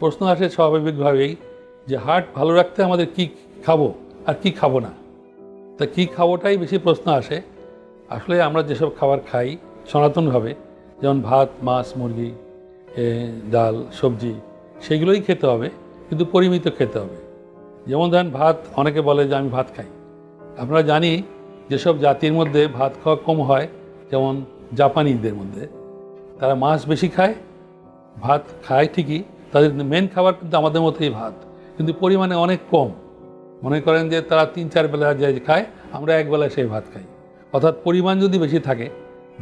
প্রশ্ন আসে স্বাভাবিকভাবেই যে হার্ট ভালো রাখতে আমাদের কি খাব আর কি খাব না? তা কি খাবোটাই বেশি প্রশ্ন আসে। আসলে আমরা যেসব খাবার খাই সনাতনভাবে, যেমন ভাত, মাছ, মুরগি ডাল, সবজি, সেগুলোই খেতে হবে, কিন্তু পরিমিত খেতে হবে। যেমন ধরেন ভাত, অনেকে বলে যে আমি ভাত খাই। আমরা জানি যেসব জাতির মধ্যে ভাত খাওয়া কম হয়, যেমন জাপানিদের মধ্যে। তারা মাছ বেশি খায়, ভাত খায় ঠিকই, তাদের মেন খাবার কিন্তু আমাদের মতোই ভাত। কিন্তু পরিমাণে অনেক কম। মনে করেন যে তারা তিন, চার বেলা যে খায়, আমরা এক বেলা সেই ভাত খাই। অর্থাৎ পরিমাণ যদি বেশি থাকে,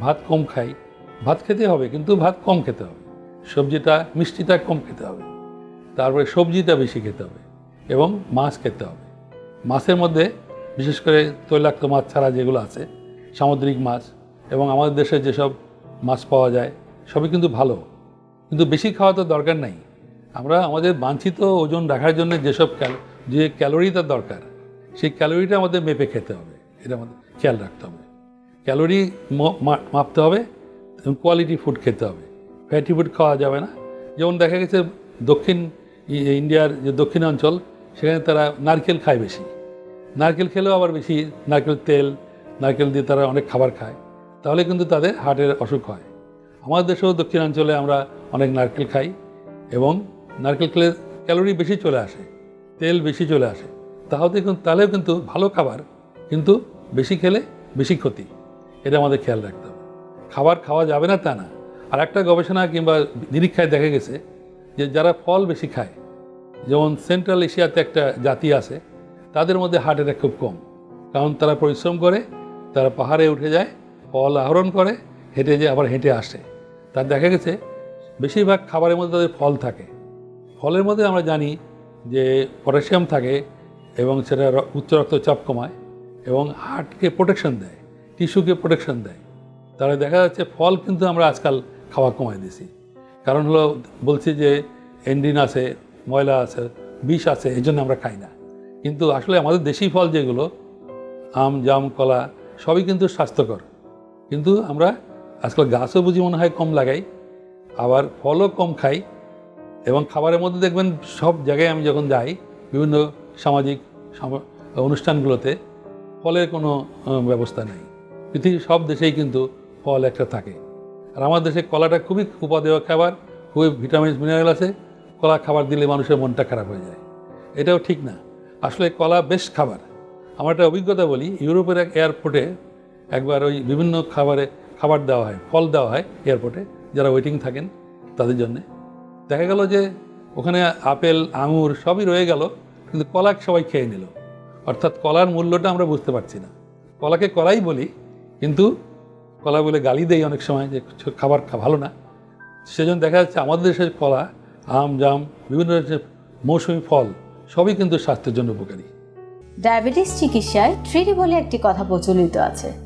ভাত কম খাই, ভাত খেতে হবে, কিন্তু ভাত কম খেতে হবে। সবজিটা, মিষ্টিটা কম খেতে হবে। তারপরে সবজিটা বেশি খেতে হবে এবং মাছ খেতে হবে। মাছের মধ্যে বিশেষ করে তৈলাক্ত মাছ ছাড়া যেগুলো আছে, সামুদ্রিক মাছ এবং আমাদের দেশে যেসব মাছ পাওয়া যায়, সবই কিন্তু ভালো। কিন্তু বেশি খাওয়া তো দরকার নাই। আমরা আমাদের বাঞ্ছিত ওজন রাখার জন্য যেসব যে ক্যালোরি তার দরকার, সেই ক্যালোরিটা আমাদের মেপে খেতে হবে। এটা আমাদের খেয়াল রাখতে হবে। ক্যালোরি মাপতে হবে এবং কোয়ালিটি ফুড খেতে হবে। ফ্যাটি ফুড খাওয়া যাবে না। যেমন দেখা গেছে দক্ষিণ ইন্ডিয়ার যে দক্ষিণাঞ্চল সেখানে তারা নারকেল খায় বেশি। নারকেল খেলেও আবার বেশি, নারকেল তেল, নারকেল দিয়ে তারা অনেক খাবার খায়। তাহলে কিন্তু তাদের হার্টের অসুখ হয়। আমাদের দেশেও দক্ষিণাঞ্চলে আমরা অনেক নারকেল খাই এবং নারকেল খেলে ক্যালোরি বেশি চলে আসে, তেল বেশি চলে আসে। তাহলে কিন্তু তাহলেও কিন্তু ভালো খাবার, কিন্তু বেশি খেলে বেশি ক্ষতি। এটা আমাদের খেয়াল রাখতে হবে। খাবার খাওয়া যাবে না তা না। আর একটা গবেষণা কিংবা নিরীক্ষায় দেখা গেছে যে যারা ফল বেশি খায়, যেমন সেন্ট্রাল এশিয়াতে একটা জাতি আছে, তাদের মধ্যে হার্ট অ্যাটাক খুব কম। কারণ তারা পরিশ্রম করে, তারা পাহাড়ে উঠে যায় ফল আহরণ করে, হেঁটে যায় আবার হেঁটে আসে। তার দেখা গেছে, বেশিরভাগ খাবারের মধ্যে তাদের ফল থাকে। ফলের মধ্যে আমরা জানি যে পটাশিয়াম থাকে এবং সেটা উচ্চ রক্তচাপ কমায় এবং হার্টকে প্রোটেকশন দেয়, টিস্যুকে প্রোটেকশন দেয়। তাহলে দেখা যাচ্ছে ফল কিন্তু আমরা আজকাল খাওয়া কমায় দিছি কারণ হলো, বলছি যে এন্ডিন আছে, ময়লা আছে, বিষ আছে, এই জন্য আমরা খাই না। কিন্তু আসলে আমাদের দেশি ফল যেগুলো, আম, জাম, কলা, সবই কিন্তু স্বাস্থ্যকর। কিন্তু আমরা আজকাল গাছও বুঝি মনে হয় কম লাগাই, আবার ফলও কম খাই এবং খাবারের মধ্যে দেখবেন সব জায়গায় আমি যখন যাই, বিভিন্ন সামাজিক অনুষ্ঠানগুলোতে ফলের কোনো ব্যবস্থা নেই। পৃথিবীর সব দেশেই কিন্তু ফল একটা থাকে। আর আমার দেশে কলাটা খুবই উপাদেয় খাবার, খুবই ভিটামিন, মিনারেল আছে, কলা খাবার দিলে মানুষের মনটা খারাপ হয়ে যায়। এটাও ঠিক না। আসলে কলা বেশ খাবার। আমার একটা অভিজ্ঞতা বলি, ইউরোপের এক এয়ারপোর্টে একবার ওই বিভিন্ন খাবারে খাবার দেওয়া হয়, ফল দেওয়া হয় এয়ারপোর্টে, যারা ওয়েটিং থাকেন তাদের জন্যে। দেখা গেল যে ওখানে আপেল, আঙুর সবই রয়ে গেল, কিন্তু কলা সবাই খেয়ে নিল। অর্থাৎ কলার মূল্যটা আমরা বুঝতে পারছি না। কলাকে কলাই বলি, কিন্তু কলা বলে গালি দেই অনেক সময় যে খাবার ভালো না। সেজন্য দেখা যাচ্ছে আমাদের দেশের কলা, আম, জাম, বিভিন্ন মৌসুমি ফল, সবই কিন্তু স্বাস্থ্যের জন্য উপকারী। ডায়াবেটিস চিকিৎসায় থ্রিডি বলে একটি কথা প্রচলিত আছে।